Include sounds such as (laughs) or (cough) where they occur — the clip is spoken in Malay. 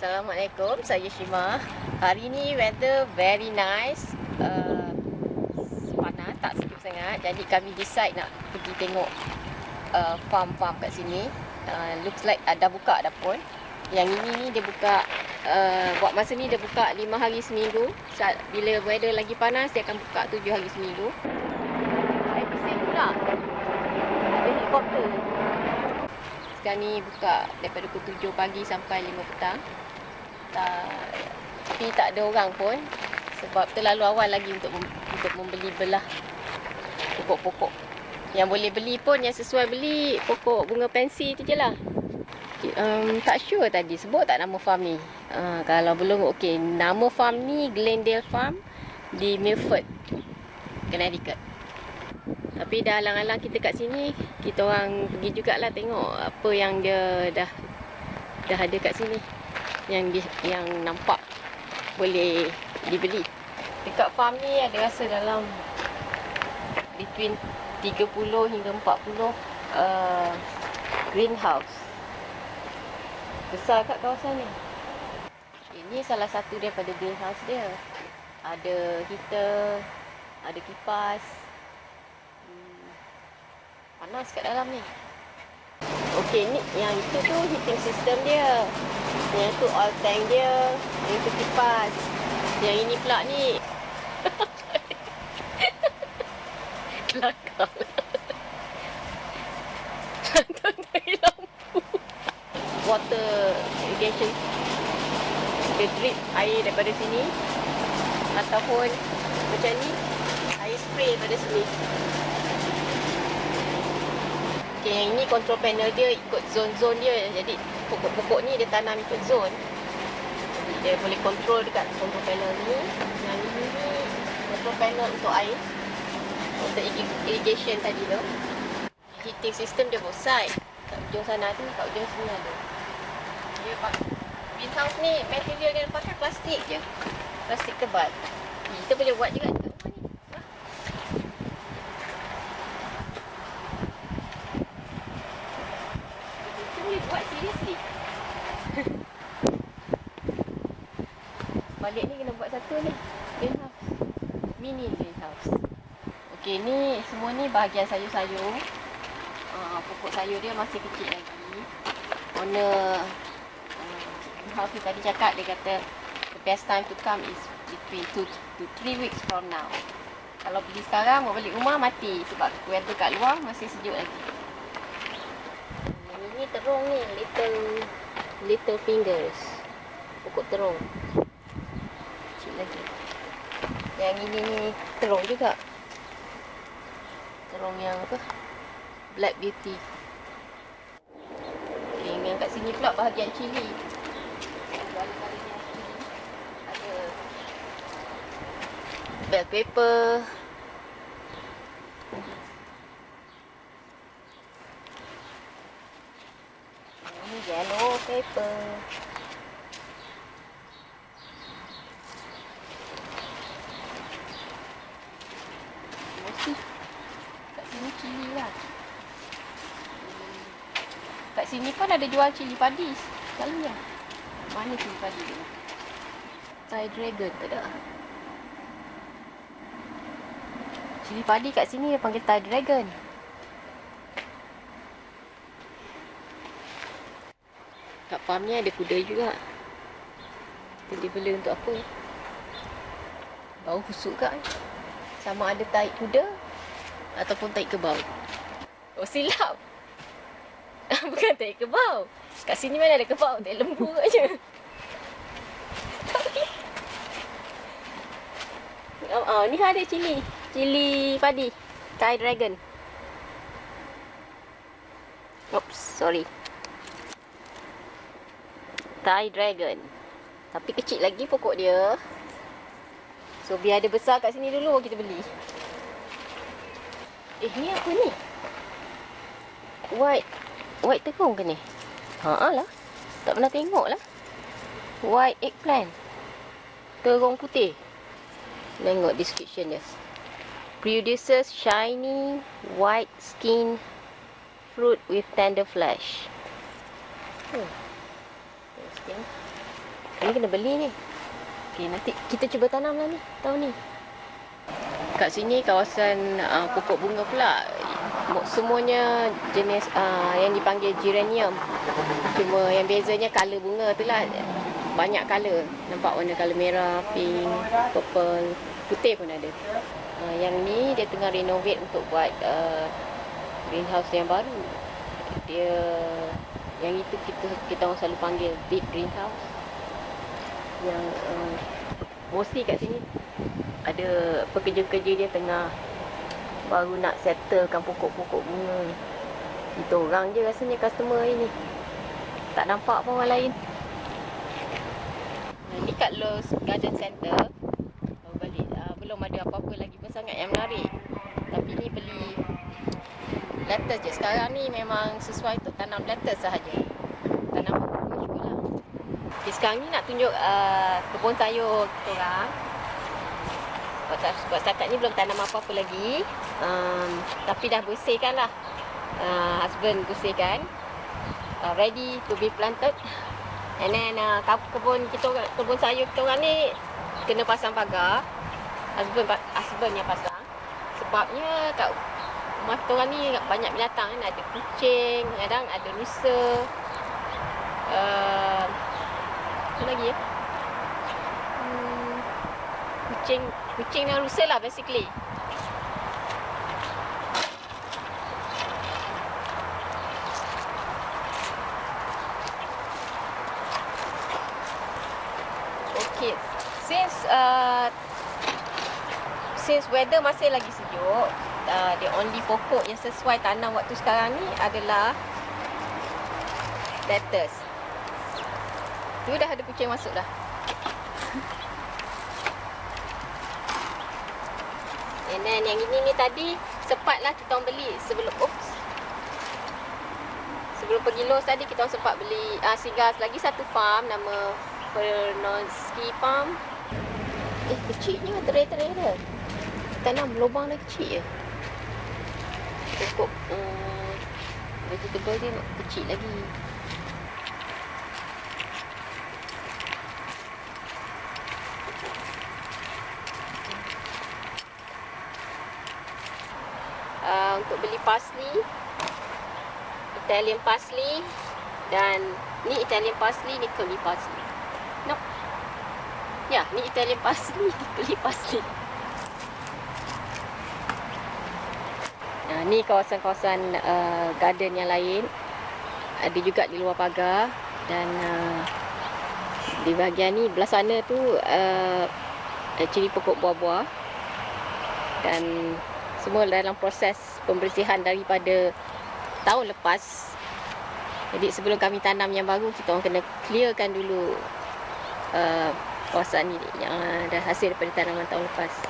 Assalamualaikum, saya Shima. Hari ni weather very nice. Uh, panas, tak sejuk sangat. Jadi kami decide nak pergi tengok uh, farm-farm kat sini. Uh, looks like uh, dah buka dah pun. Yang ini ni dia buka, uh, buat masa ni dia buka 5 hari seminggu. Saat, bila weather lagi panas, dia akan buka 7 hari seminggu. Saya bising pula. Ada helikopter. Sekarang ni buka daripada pukul 7 pagi sampai 5 petang tak tapi tak ada orang pun sebab terlalu awal lagi untuk untuk membeli belah pokok-pokok. Yang boleh beli pun yang sesuai beli pokok bunga pensi tu je lah. Um, tak sure tadi sebut tak nama farm ni. Uh, kalau belum okey, nama farm ni Glendale Farm di Milford, Connecticut. Tapi dah alang-alang kita kat sini, kita orang pergi jugalah tengok apa yang dia dah dah ada kat sini yang di, yang nampak boleh dibeli. Dekat farm ni ada rasa dalam between 30 hingga 40 uh, greenhouse. Besar kat kawasan ni. Ini salah satu daripada greenhouse dia. Ada heater, ada kipas. Hmm, panas kat dalam ni. Okey, ni yang itu tu heating system dia. Yang tu oil tank dia. Yang tu kipas. Yang ini pula ni. (laughs) Kelakar. Cantik dari lampu. Water irrigation. Dia drip air daripada sini. Ataupun macam ni. Air spray daripada sini. Okay, yang ini control panel dia ikut zone-zone dia. Jadi pokok-pokok ni dia tanam ikut zone. Dia boleh control dekat control panel ni. Yang ini ni control panel untuk air. Untuk irrigation tadi tu. Heating system dia both side. Kat ujung sana tu, kat ujung sini ada. Dia pakai greenhouse ni material yang pakai plastik je. Plastik tebal. Kita boleh buat juga dekat rumah ni. buat seriously. Balik ni kena buat satu ni. Greenhouse. Mini greenhouse. Okey, ni semua ni bahagian sayur-sayur. Uh, pokok sayur dia masih kecil lagi. Owner uh, ni tadi cakap, dia kata the best time to come is between 2 to 3 weeks from now. Kalau beli sekarang, mau balik rumah mati. Sebab weather kat luar masih sejuk lagi ni terung ni little little fingers pokok terung kecil lagi yang ini ni terung juga terung yang apa? Black beauty. Okay, yang kat sini pula bahagian cili. Bell pepper yellow paper. Mesti kat sini cili lah. Kat sini pun ada jual cili padi. Selalunya. Mana cili padi tu? Thai dragon tak ada. Cili padi kat sini dia panggil Thai dragon. Kat farm ni ada kuda juga. Jadi bela untuk apa? Bau busuk kat. Sama ada taik kuda ataupun taik kebau. Oh silap. (laughs) Bukan taik kebau. Kat sini mana ada kebau? Taik lembu aja. (laughs) Oh, oh, ni ada cili. Cili padi. Thai dragon. Oops, sorry. Thai Dragon. Tapi kecil lagi pokok dia. So biar ada besar kat sini dulu kita beli. Eh ni apa ni? White. White terung ke ni? Haa lah. Tak pernah tengok lah. White eggplant. Terung putih. Tengok description dia. Produces shiny white skin fruit with tender flesh. Hmm. Interesting. Ini kena beli ni. Okey, nanti kita cuba tanam lah ni tahun ni. Kat sini kawasan uh, pokok bunga pula. Semuanya jenis uh, yang dipanggil geranium. Cuma yang bezanya color bunga tu lah. Banyak color. Nampak warna color merah, pink, purple, putih pun ada. Uh, yang ni dia tengah renovate untuk buat uh, greenhouse yang baru. Dia yang itu kita kita orang selalu panggil big greenhouse. Yang uh, mostly kat sini ada pekerja-pekerja dia tengah baru nak settlekan pokok-pokok bunga. Kita orang je rasanya customer ini. Tak nampak pun orang lain. Ini kat Lowe's Garden Center. Baru balik. Uh, belum ada apa-apa lagi pun sangat yang menarik. Tapi ni beli lettuce je. Sekarang ni memang sesuai untuk tanam lettuce sahaja. Tanam pokok juga lah. Okay, sekarang ni nak tunjuk uh, kebun sayur kita orang buat setakat ni belum tanam apa-apa lagi. Um, tapi dah bersihkan lah. Uh, husband bersihkan. Uh, ready to be planted. And then uh, kebun kita kebun sayur kita orang ni kena pasang pagar. Husband husband yang pasang. Sebabnya kat rumah kita orang ni banyak binatang kan. Ada kucing kadang ada rusa uh, apa lagi ya hmm, kucing Kucing dengan rusa lah basically. Okay. Since uh, since weather masih lagi sejuk, uh, the only pokok yang sesuai tanam waktu sekarang ni adalah lettuce. Tu dah ada kucing masuk dah. And then yang ini ni tadi sempatlah kita orang beli sebelum oops. Sebelum pergi Lowe's tadi kita orang sempat beli uh, singgah lagi satu farm nama Pernonski Farm. Eh kecilnya terai-terai dia. Tanam lubang dah kecil je. Cukup um, vegetable dia kecil lagi. Uh, untuk beli parsley. Italian parsley dan ni Italian parsley ni curly parsley. No ya ni Italian (laughs) parsley ni curly parsley. Nah, ni kawasan-kawasan uh, garden yang lain. Ada juga di luar pagar dan uh, di bahagian ni belah sana tu uh, actually pokok buah-buah. Dan semua dalam proses pembersihan daripada tahun lepas. Jadi sebelum kami tanam yang baru, kita orang kena clearkan dulu uh, kawasan ni yang ada hasil daripada tanaman tahun lepas.